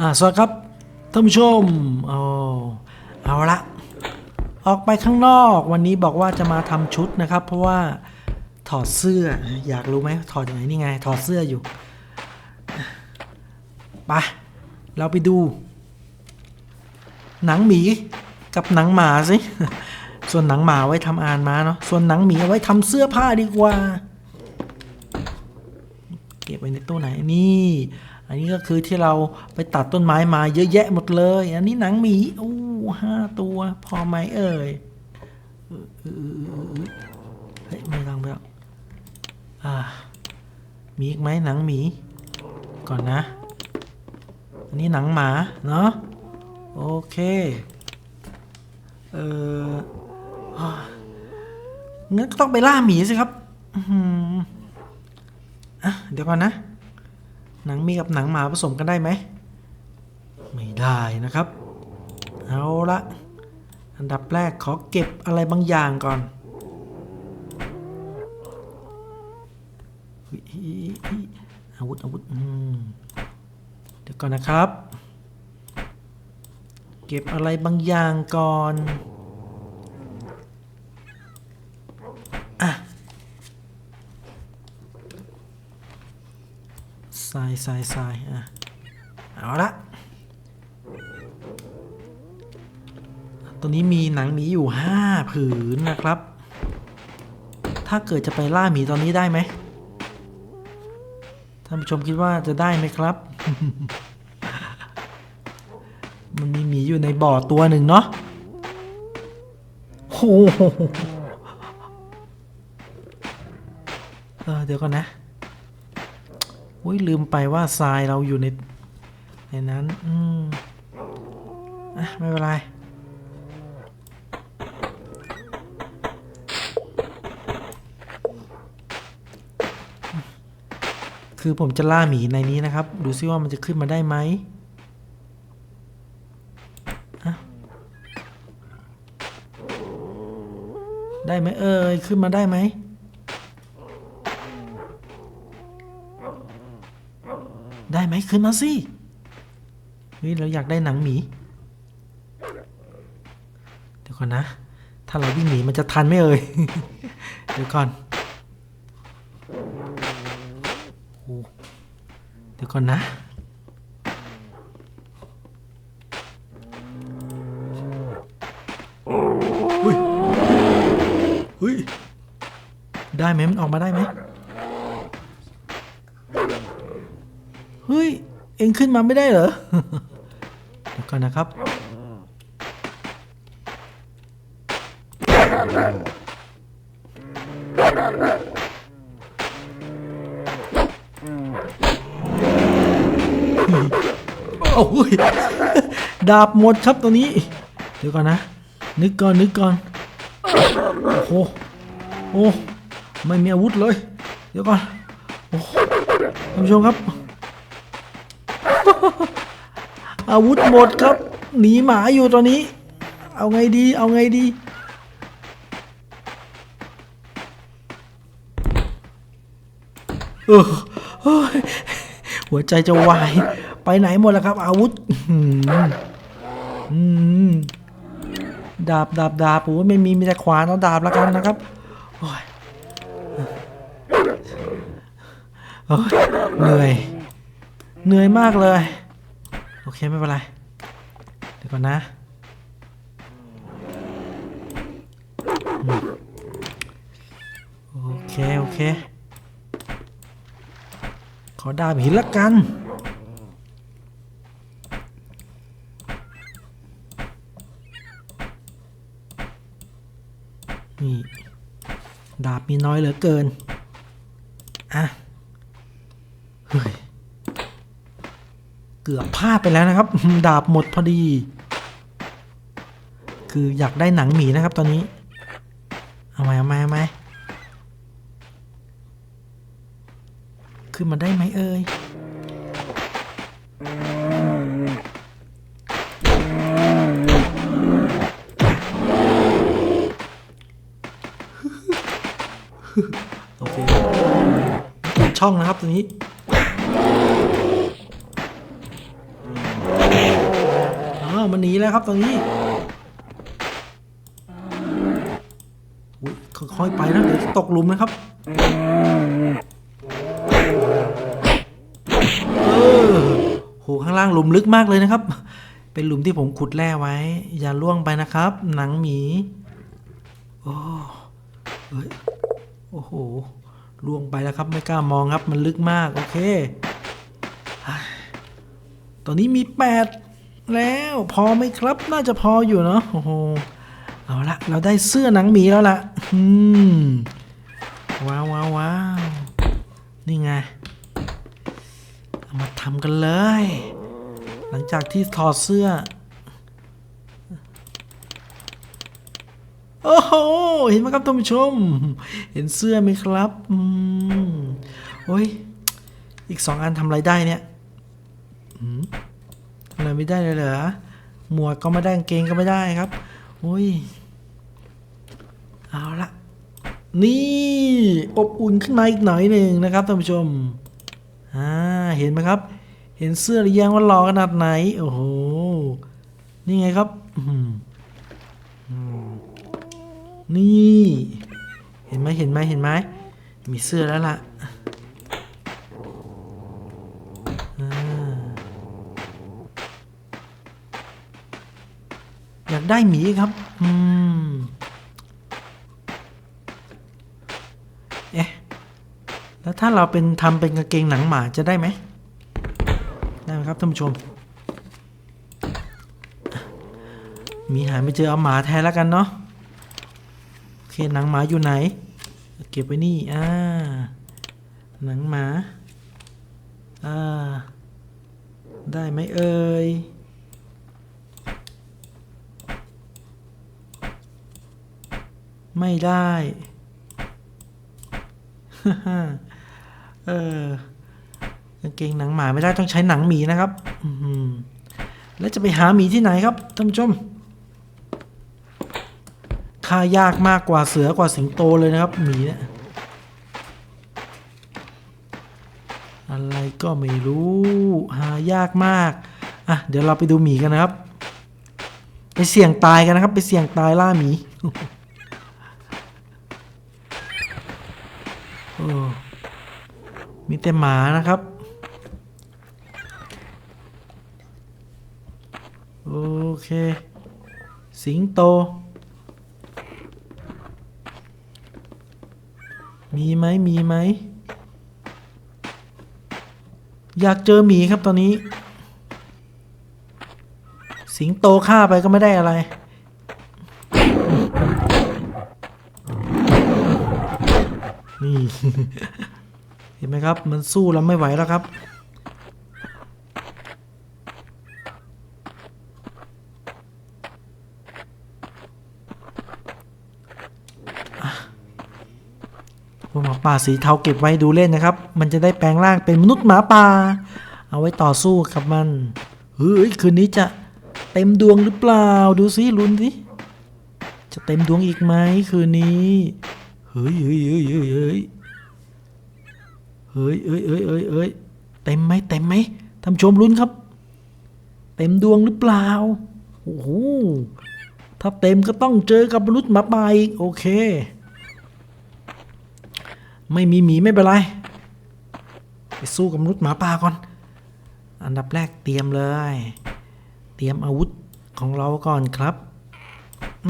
อ่าสวัสดีครับท่านผู้ชมโอ้เอาละออกไปข้างนอกวันนี้บอกว่าจะมาทำชุดนะครับ เพราะว่าถอดเสื้ออยากรู้ไหมถอดอยังไงนี่ไง ถอดเสื้ออยู่ไปเราไปดู หนังหมีกับหนังหมาสิส่วนหนังหมาไว้ทำอ่านมาเนาะส่วนหนังหมีเอาไว้ทำเสื้อผ้าดีกว่า เก็บไว้ในตู้ไหนนี่ อันนี้ก็คือที่เราไปตัดต้นไม้มาเยอะแยะหมดเลย อันนี้หนังหมีอู้ห้าตัวพอไหมเอ่ยเฮ้ยไม่ต้องไม่ต้องอ่ามีอีกไหมหนังหมี ก่อนนะ อันนี้หนังหมาเนาะโอเค เอออ่างั้นก็ต้องไปล่าหมีสิครับอื้อหืออะ เดี๋ยวก่อนนะ หนังมีกับหนังหมาผสมกันได้ไหม ไม่ได้นะครับ เอาละอันดับแรกขอเก็บอะไรบางอย่างก่อนอาวุธอาวุธเดี๋ยวก่อนนะครับ เก็บอะไรบางอย่างก่อน อะ ทรายทรายทรายอะเอาละตัวนี้มีหนังหมีอยู่ห้าผืนนะครับ ถ้าเกิดจะไปล่าหมีตอนนี้ได้ไหมท่านผู้ชมคิดว่าจะได้ไหมครับ มันมีหมีอยู่ในบ่อตัวหนึ่งเนาะโอ้โหเดี๋ยวก่อนนะ อุ้ยลืมไปว่าทรายเราอยู่ในในนั้นอืมอะไม่เป็นไรคือผมจะล่าหมีในนี้นะครับ ดูซิว่ามันจะขึ้นมาได้ไหมได้ไหมเอ่ยขึ้นมาได้ไหม ได้ไห มขึ้นมาสิเฮ้ยเราอยากได้หนังหมี เดี๋ยวก่อนนะ ถ้าเราวิ่งหนีมันจะทันไหมเอ่ย เดี๋ยวก่อนเดี๋ยวก่อนนะ เฮ้ย เฮ้ย ได้ไหมมันออกมาได้ไหม เฮ้ย เอง ขึ้นมาไม่ได้เหรอเดี๋ยวก่อนนะครับ โอ้ยดาบหมดครับตัวนี้ เดี๋ยวก่อนนะ นึกก่อนนึกก่อน โอ้โหโอ้ไม่มีอาวุธเลย เดี๋ยวก่อน โอ้ท่านผู้ชมครับ อาวุธหมดครับ หนีหมาอยู่ตอนนี้ เอาไงดี เอาไงดี เออหัวใจจะวาย ไปไหนหมดแล้วครับ อาวุธดาบดาบดาบโอ้ไม่มีมีแต่ขวานเอาดาบแล้วกันนะครับเหนื่อย เหนื่อยมากเลย โอเคไม่เป็นไร เดี๋ยวก่อนนะ โอเค โอเค ขอดาบหินละกัน นี่ ดาบมีน้อยเหลือเกิน อะ เฮ้ย เกือบพลาดไปแล้วนะครับ ดาบหมดพอดี คืออยากได้หนังหมีนะครับตอนนี้ เอาไหมเอาไหมเอาไหมขึ้นมาได้ไหมเอ่ยโอเคปิดช่องนะครับตัวนี้ อมันหนีแล้วครับตอนนี้อุ๊ยค่อยๆไปนะเดี๋ยวตกหลุมนะครับเออโหข้างล่างหลุมลึกมากเลยนะครับ เป็นหลุมที่ผมขุดแร่ไว้ อย่าล่วงไปนะครับ หนังหมีโอ้เฮ้ยโอ้โหล่วงไปแล้วครับ ไม่กล้ามองครับมันลึกมาก โอเค ตอนนี้มีแปด แล้วพอไหมครับน่าจะพออยู่เนาะโอ้โหเอาละเราได้เสื้อหนังหมีแล้วล่ะอืมว้าวว้าวว้าวนี่ไงามาทำกันเลย หลังจากที่ถอดเสื้อ โอ้โห เห็นไหมครับท่านผู้ชม เห็นเสื้อไหมครับอืมโอ้ย อีกสองอันทำอะไรได้เนี่ยอืม ไม่ได้เลยเหรอ หมวกก็ไม่ได้เกงก็ไม่ได้ครับโอ้ย เอาละนี่อบอุ่นขึ้นมาอีกหน่อยหนึ่งนะครับท่านผู้ชม อ่า เห็นไหมครับ เห็นเสื้อหรือยังว่าหล่อขนาดไหน โอ้โห นี่ไงครับ นี่ เห็นไหมเห็นไหมเห็นไหม มีเสื้อแล้วล่ะ อยากได้หมีครับ อืม เอ๊ะ แล้วถ้าเราเป็นทำเป็นกางเกงหนังหมาจะได้ไหม ได้ไหมครับท่านผู้ชม มีหาไม่เจอเอาหมาแทนแล้วกันเนาะ โอเคหนังหมาอยู่ไหน เก็บไว้นี่ อ่า หนังหมา อ่า ได้ไหมเอ่ย ไม่ได้เออกางเกงหนังหมาไม่ได้ต้องใช้หนังหมีนะครับแล้วจะไปหาหมีที่ไหนครับท่านผู้ชมฆ่ายากมากกว่าเสือกว่าสิงโตเลยนะครับ หมีเนี่ยอะไรก็ไม่รู้ หายากมากอะเดี๋ยวเราไปดูหมีกันนะครับ ไปเสี่ยงตายกันนะครับ ไปเสี่ยงตายล่าหมี โอ้มีแต่หมานะครับ โอเค สิงโต มีไหมมีไหม อยากเจอหมีครับตอนนี้ สิงโตฆ่าไปก็ไม่ได้อะไร นี่ เห็นไหมครับ มันสู้เราไม่ไหวแล้วครับ พวกหมาป่าสีเทาเก็บไว้ดูเล่นนะครับ มันจะได้แปลงร่างเป็นมนุษย์หมาป่า เอาไว้ต่อสู้กับมัน เฮ้ย คืนนี้จะเต็มดวงหรือเปล่า ดูสิลุ้นสิ จะเต็มดวงอีกไหมคืนนี้ เฮ้ยเฮ้ยเฮ้ยเฮ้ย เฮ้ยเอ้ยเอ้ยเอ้ยเอ้ยเต็มไหมเต็มไหมท่านชมลุ้นครับ เต็มดวงหรือเปล่าโอ้โหถ้าเต็มก็ต้องเจอกับมนุษย์หมาป่าอีกโอเค ไม่มีหมีไม่เป็นไรไปสู้กับมนุษย์หมาป่าก่อน อันดับแรกเตรียมเลย เตรียมอาวุธของเราก่อนครับ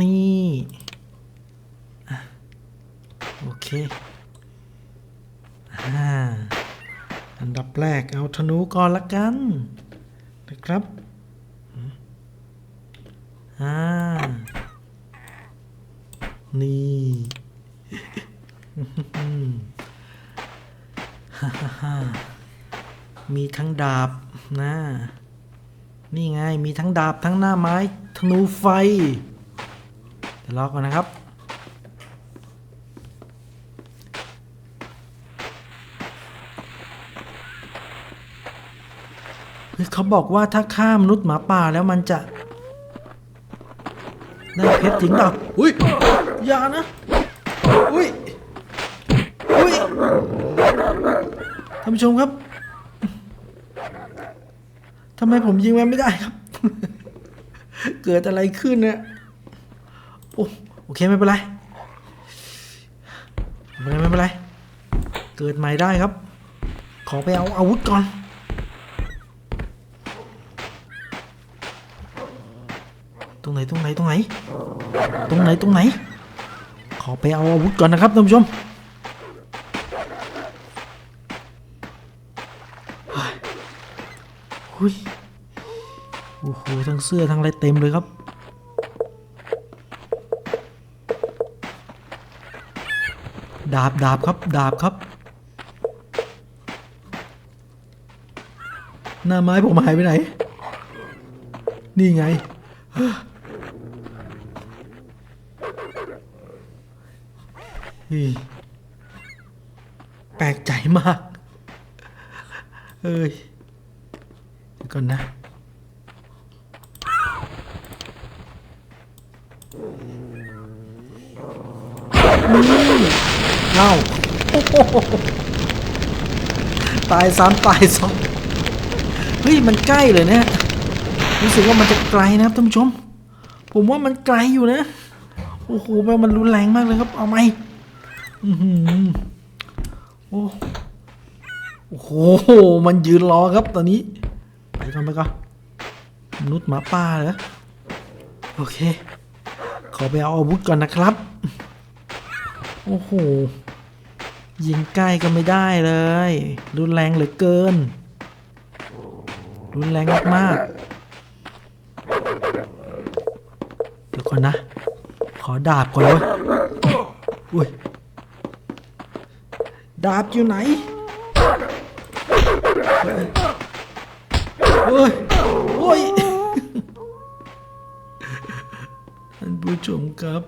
นี่โอเค อ่าอัน ดับแรกเอาธนูก่อนละกันนะครับอ่านี่ฮ่าฮ่าฮ่ามีทั้งดาบนะนี่ไงมีทั้งดาบทั้งหน้าไม้ธนูไฟเดี๋ยวรอก่อนนะครับ เขาบอกว่าถ้าฆ่ามนุษย์หมาป่าแล้วมันจะได้เพชรจริงเปล่าอุ้ยอย่านะ อุ้ย อุ้ย ท่านผู้ชมครับ ทำไมผมยิงมันไม่ได้ครับ เกิดอะไรขึ้นเนี่ยโอ้โอเคไม่เป็นไรไม่เป็นไรไม่เป็นไรเกิดใหม่ได้ครับ ขอไปเอาอาวุธก่อน รงไหนตรงไหนตรงไหน ตรงไหนตรงไหน ขอไปเอาอาวุธก่อนนะครับท่านผู้ชมเฮ้ยหุยโอ้โหทั้งเสื้อทั้งอะไรเต็มเลยครับดาบดาบครับดาบครับ หน้าไม้ผมหายไปไหน นี่ไง ฮ้ยแปลกใจมาก เอ้ยเดี๋ยวก่อนนะ นี่เอ้าโอ้โหตายซ้ำตายซ้อนเฮ้ย มันใกล้เลยเนี่ยรู้สึกว่ามันจะไกลนะครับท่านผู้ชม ผมว่ามันไกลอยู่นะ โอ้โหแปลมันรุนแรงมากเลยครับ เอาไหม อื้อหือโอ้โอ้โห มันยืนรอครับตอนนี้ ไปก่อนไปก่อนมนุษย์หมาป่าเหรอ โอเค ขอไปเอาอาวุธก่อนนะครับ โอ้โห ยิงใกล้ก็ไม่ได้เลย รุนแรงเหลือเกิน รุนแรงมากๆเดี๋ยวก่อนนะ ขอดาบก่อนเลยอุ้ย ดาบอยู่ไหนเฮ้ยโอ้ยท่านผู้ชมครับ